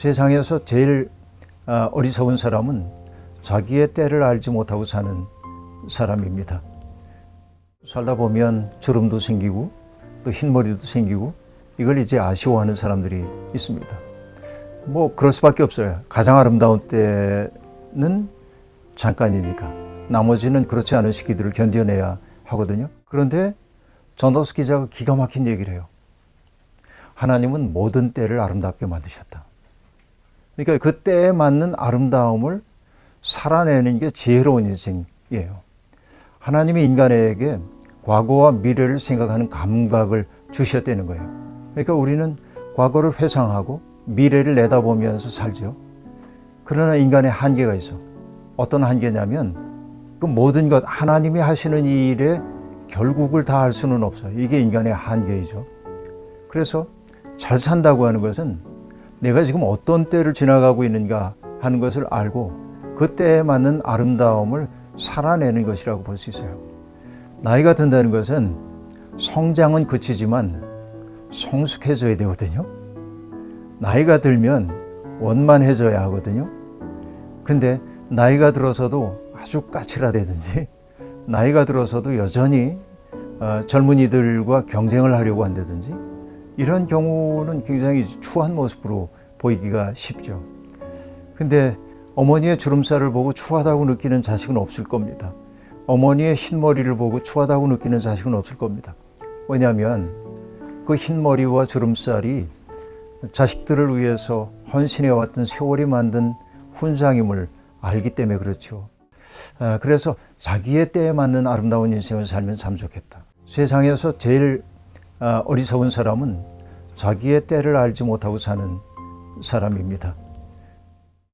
세상에서 제일 아, 어리석은 사람은 자기의 때를 알지 못하고 사는 사람입니다. 살다 보면 주름도 생기고 또 흰머리도 생기고 이걸 이제 아쉬워하는 사람들이 있습니다. 뭐 그럴 수밖에 없어요. 가장 아름다운 때는 잠깐이니까 나머지는 그렇지 않은 시기들을 견뎌내야 하거든요. 그런데 전도스 기자가 기가 막힌 얘기를 해요. 하나님은 모든 때를 아름답게 만드셨다. 그러니까 그 때에 맞는 아름다움을 살아내는 게 지혜로운 인생이에요. 하나님이 인간에게 과거와 미래를 생각하는 감각을 주셨다는 거예요. 그러니까 우리는 과거를 회상하고 미래를 내다보면서 살죠. 그러나 인간의 한계가 있어. 어떤 한계냐면 그 모든 것 하나님이 하시는 일에 결국을 다 할 수는 없어요. 이게 인간의 한계이죠. 그래서 잘 산다고 하는 것은 내가 지금 어떤 때를 지나가고 있는가 하는 것을 알고 그 때에 맞는 아름다움을 살아내는 것이라고 볼 수 있어요. 나이가 든다는 것은 성장은 그치지만 성숙해져야 되거든요. 나이가 들면 원만해져야 하거든요. 근데 나이가 들어서도 아주 까칠하다든지 나이가 들어서도 여전히 어, 젊은이들과 경쟁을 하려고 한다든지 이런 경우는 굉장히 추한 모습으로 보이기가 쉽죠. 근데 어머니의 주름살을 보고 추하다고 느끼는 자식은 없을 겁니다. 어머니의 흰머리를 보고 추하다고 느끼는 자식은 없을 겁니다. 왜냐하면 그 흰머리와 주름살이 자식들을 위해서 헌신해 왔던 세월이 만든 훈장임을 알기 때문에 그렇죠. 아, 그래서 자기의 때에 맞는 아름다운 인생을 살면 참 좋겠다. 세상에서 제일 아, 어리석은 사람은 자기의 때를 알지 못하고 사는 사람입니다.